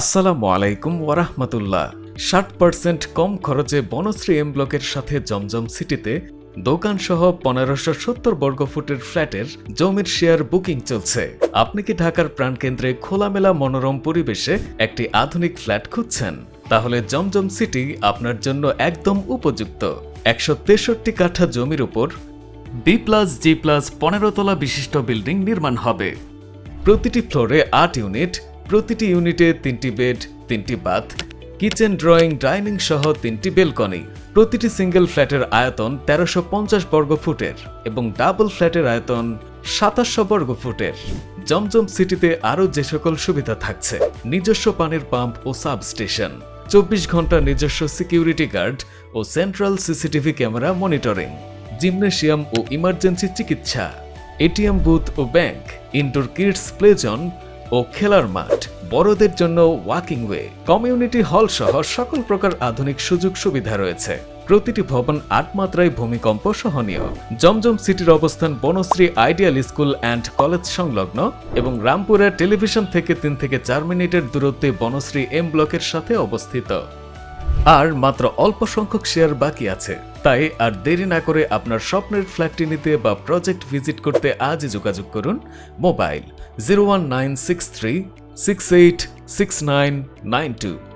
আসসালামু আলাইকুম ওয়ারাহমাতুল্লাহ। ষাট পার্সেন্ট কম খরচে বনশ্রী এম ব্লকের সাথে জমজম সিটিতে দোকান সহ পনেরোশো সত্তর বর্গফুটের ফ্ল্যাটের জমির শেয়ার বুকিং চলছে। আপনি কি ঢাকার প্রাণকেন্দ্রে খোলামেলা মনোরম পরিবেশে একটি আধুনিক ফ্ল্যাট খুঁজছেন? তাহলে জমজম সিটি আপনার জন্য একদম উপযুক্ত। একশো তেষট্টি কাঠা জমির উপর বি প্লাস, জি প্লাস পনেরো তলা বিশিষ্ট বিল্ডিং নির্মাণ হবে। প্রতিটি ফ্লোরে আট ইউনিট প্রতিটি ইউনিটে তিনটি বেড, তিনটি বাথ, কিচেন ড্রয়িং, ডাইনিং সহ তিনটি বেলকনি। প্রতিটি সিঙ্গেল ফ্ল্যাটের আয়তন তেরোশো পঞ্চাশ বর্গ ফুটের এবং ডাবল ফ্ল্যাটের আয়তন সাতাশশো বর্গ ফুটের। জমজম সিটিতে আরও যে সকল সুবিধা থাকছে, নিজস্ব পানির পাম্প ও সাবস্টেশন, চব্বিশ ঘণ্টা নিজস্ব সিকিউরিটি গার্ড ও central CCTV camera monitoring, gymnasium ও ইমার্জেন্সি চিকিৎসা, এটিএম বুথ ও bank, indoor kids play zone ও খেলার মাঠ। বড়দের জন্য ওয়াকিং ওয়ে কমিউনিটি হল সহ সকল প্রকার আধুনিক সুযোগ সুবিধা রয়েছে। প্রতিটি ভবন আট মাত্রায় ভূমিকম্প সহনীয়। জমজম সিটির অবস্থান Banasree ideal school and college সংলগ্ন এবং রামপুরের টেলিভিশন থেকে তিন থেকে চার মিনিটের দূরত্বে বনশ্রী এম ব্লকের সাথে অবস্থিত। আর মাত্র অল্প সংখ্যক শেয়ার বাকি আছে। তাই আর দেরি না করে আপনার স্বপ্নের ফ্ল্যাটটি নিতে বা প্রজেক্ট ভিজিট করতে আজই যোগাযোগ করুন। Mobile zero one nine six three six eight six nine nine two